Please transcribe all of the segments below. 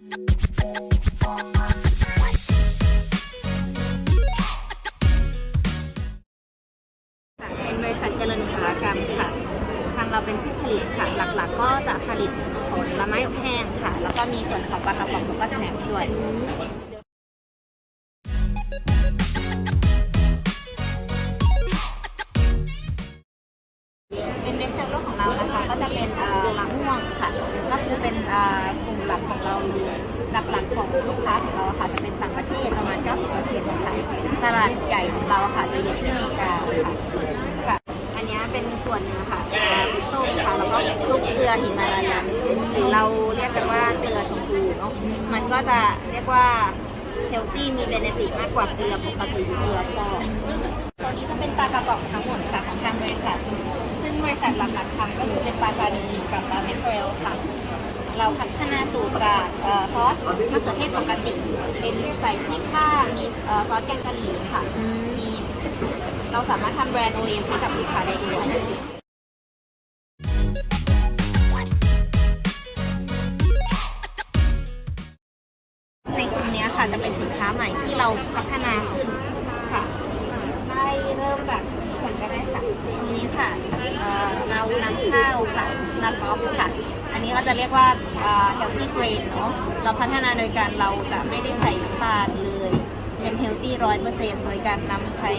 เป็นบริษัทเจริญอุตสาหกรรมค่ะ ทางเราเป็นผู้ผลิตค่ะ หลักๆ ก็จะผลิตผลไม้อบแห้งค่ะ แล้วก็มีส่วนของปลากระป๋องแล้วก็สแน็คด้วยเป็นเบสเซลล์ของเรานะคะ ก็จะเป็นอ่อมะม่วง ค่ะ ก็คือเป็นกลุ่มหลักของเราหลักๆของลูกค้าของเราค่ะจะเป็นต่างประเทศประมาณ 90%ค่ะตลาดใหญ่ของเราค่ะจะอยู่ที่อเมริกาค่ะค่ะ อันนี้เป็นส่วนหนึงค่ะอ่าเป็นส้มค่ะแล้วก็ลูกเกลือหิมาลายันหรือเราเรียกกันว่าเกลือชมพูเนาะมันก็จะเรียกว่าเฮลตี้มีเบนฟิตมากกว่าเกลือปกติเกลือฟอกตัวนี้จะเป็นปลากระป๋องทั้งหมดค่ะของทางบริษัท ซึ่งบริษัทหลักๆทำก็คือเป็นปลาซาดีกับปลาแมคเคอเรลค่ะ เราพัฒนาสูตรจากซอสมะเขือเทศปกติ เป็นใส่พริกข้ามีซอสแกงกะหรี่ค่ะ มีเราสามารถทำแบรนด์โอเอ็มให้กับลูกค้าได้ด้วยในกลุ่มนี้ค่ะจะเป็นสินค้าใหม่ที่เราพัฒนาขึ้นค่ะ ได้เริ่มจากที่ก่อนก็ได้ค่ะตรงนี้ค่ะ เอ่อเรานำข้าวค่ะนำออฟค่ะ อันนี้ก็จะเรียกว่าเอ่อ healthy grain เนาะเราพัฒนาโดยการเราจะไม่ได้ใส่น้ำตาลเลย เป็น healthy ร้อยเปอร์เซ็นต์โดยการนำใช้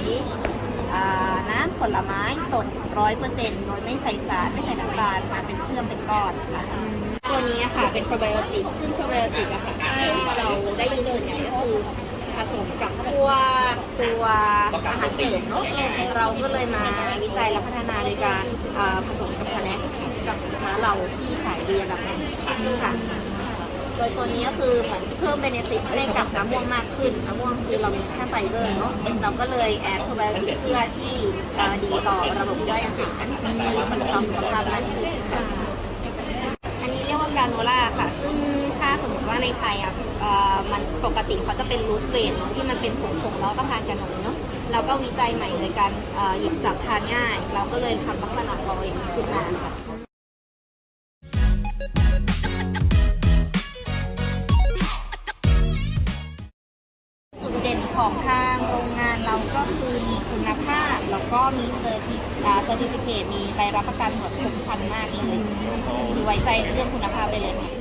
น้ำผลไม้สดร้อยเปอร์เซ็นต์โดยไม่ใส่สารไม่ใส่น้ำตาลมาเป็นเชื่อมเป็นก้อนค่ะตัวนี้ค่ะเป็นโปรไบโอติกซึ่งโปรไบโอติกอะค่ะถ้าเราได้ยินส่วนใหญ่ก็คือ ตัวอาหารเสริมเนอะเราก็เลยมาวิจัยและพัฒนาโดยการเอ่อผสมกับสแน็คกับสินค้าเราที่ขายดีอันดับหนึ่งค่ะโดยตัวนี้ก็คือเหมือนเพิ่มเบเนฟิตให้กับน้ำม่วงมากขึ้นน้ำม่วงคือเรามีแค่ไฟเบอร์เนาะเราก็เลยแอดโปรไบโอติกเพื่อที่จะดีต่อระบบย่อยอาหารมีผลต่อสุขภาพมากขึ้นค่ะอันนี้เรียกว่าการโนล่าค่ะ ซึ่งถ้าสมมติว่าในไทยอะเอ่อ มันปกติเขาจะเป็นรูสเวทที่มันเป็นผงผงๆแล้วก็ทานกับนมเนาะเราก็วิจัยใหม่โดยการหยิบจับทานง่าย เราก็เลยทำลักษณะของเองขึ้นมาค่ะจุดเด่นของทางโรงงานเราก็คือมีคุณภาพ แล้วก็มีเซอร์ติเซอร์ติฟิเคตมีใบรับประกันหมดทุกพันมากเลยคือไว้ใจเรื่องคุณภาพได้เลยค่ะ